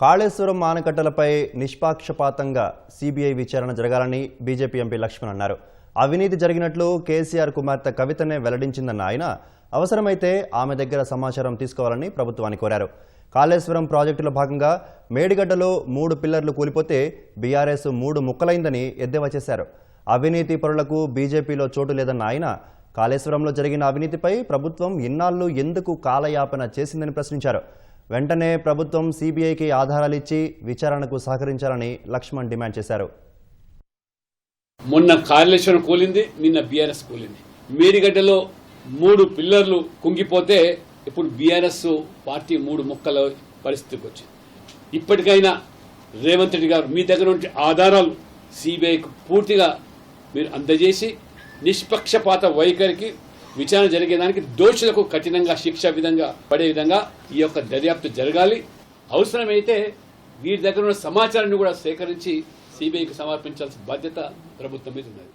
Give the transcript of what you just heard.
Kaleshwaram ఆనకట్టలపై నిష్పాక్షపాతంగా CBI విచారణ జరగాలని BJP MP Laxman అన్నారు. అవినీతి జరిగినట్లు కేసీఆర్ కుమార్తె కవితనే వెల్లడించిందన్న ఆయన అవసరమైతే ఆమె దగ్గర సమాచారం తీసుకోవాలని ప్రభుత్వాన్ని కోరారు. కాళేశ్వరం ప్రాజెక్టులో భాగంగా మేడిగడ్డలో మూడు పిల్లర్లు కూలిపోతే బీఆర్ఎస్ మూడు ముక్కలైందని ఎద్దేవా చేశారు. అవినీతి పరులకు బీజేపీలో చోటు లేదన్న ఆయన కాళేశ్వరంలో జరిగిన అవినీతిపై ప్రభుత్వం ఇన్నాళ్ళు ఎందుకు కాలయాపన చేసిందని ప్రశ్నించారు. వెంటనే ప్రభుత్వం సీబీఐకి ఆధారాలు ఇచ్చి విచారణకు సహకరించాలని లక్ష్మణ్ డిమాండ్ చేశారు. మొన్న కాళేశ్వరం కూలింది నిన్న బీఆర్ఎస్ కూలింది. మేడిగడ్డలో మూడు పిల్లర్లు కుంగిపోతే ఇప్పుడు బీఆర్ఎస్ పార్టీ మూడు ముక్కల పరిస్థితికి వచ్చింది. ఇప్పటికైనా రేవంత్ రెడ్డి గారు మీ దగ్గర ఉంటే ఆధారాలు సిబిఐకి పూర్తిగా మీరు అందజేసి నిష్పక్షపాత వైఖరికి విచారణ జరిగేదానికి దోషులకు కఠినంగా శిక్ష విధంగా పడే విధంగా ఈ యొక్క దర్యాప్తు జరగాలి. అవసరమైతే వీరి దగ్గర ఉన్న సమాచారాన్ని కూడా సేకరించి సిబిఐకి సమర్పించాల్సిన బాధ్యత ప్రభుత్వం మీద ఉన్నది.